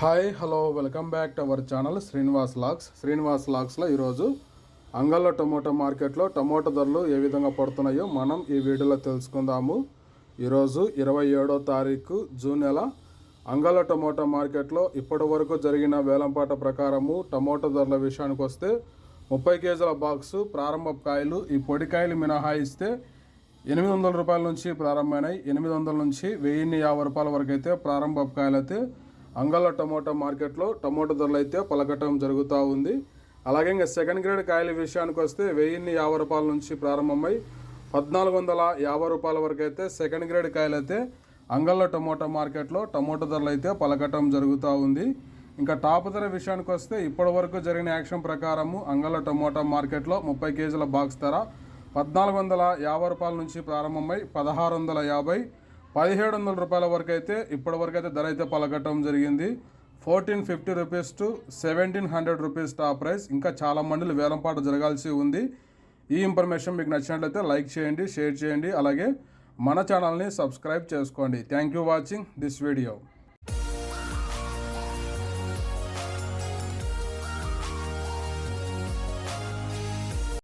Hi hello welcome back to our channel Srinivas lakhs Srinivas లాక్స్లో ఈరోజు అంగళ్ళ టమోటా మార్కెట్లో టమోటా ధరలు ఏ విధంగా పడుతున్నాయో మనం ఈ వీడియోలో తెలుసుకుందాము. ఈరోజు ఇరవై ఏడో తారీఖు జూన్ నెల. అంగళ్ళ టమోటా మార్కెట్లో ఇప్పటి వరకు జరిగిన వేలంపాట ప్రకారము టమోటా ధరల విషయానికి వస్తే ముప్పై కేజీల బాక్సు ప్రారంభ కాయలు ఈ పొడికాయలు మినహాయిస్తే ఎనిమిది వందల రూపాయల నుంచి ప్రారంభమైనాయి. ఎనిమిది వందల నుంచి వెయ్యిన్ని యాభై రూపాయల వరకు అయితే ప్రారంభ కాయలు అయితే అంగళ్ళ టమోటా మార్కెట్లో టమోటా ధరలు అయితే పలకటం జరుగుతూ ఉంది. అలాగే ఇంకా సెకండ్ గ్రేడ్ కాయల విషయానికి వస్తే వెయ్యిన్ని యాభై రూపాయల నుంచి ప్రారంభమై పద్నాలుగు వందల యాభై రూపాయల వరకు అయితే సెకండ్ గ్రేడ్ కాయలు అయితే అంగళ్ళ టమోటా మార్కెట్లో టమోటా ధరలు అయితే పలకటం జరుగుతూ ఉంది. ఇంకా టాప్ ధర విషయానికి వస్తే ఇప్పటి వరకు జరిగిన యాక్షన్ ప్రకారము అంగళ్ళ టమోటా మార్కెట్లో ముప్పై కేజీల బాక్స్ ధర పద్నాలుగు వందల యాభై రూపాయల నుంచి ప్రారంభమై పదహారు వందల యాభై పదిహేడు వందల రూపాయల వరకు అయితే ఇప్పటి వరకు అయితే ధర అయితే పలకటం జరిగింది. Fourteen fifty rupees to seventeen hundred rupees top price. ఇంకా చాలా మండలు వేలంపాట జరగాల్సి ఉంది. ఈ ఇన్ఫర్మేషన్ మీకు నచ్చినట్లయితే లైక్ చేయండి షేర్ చేయండి. అలాగే మన ఛానల్ని సబ్స్క్రైబ్ చేసుకోండి. Thank you watching this video.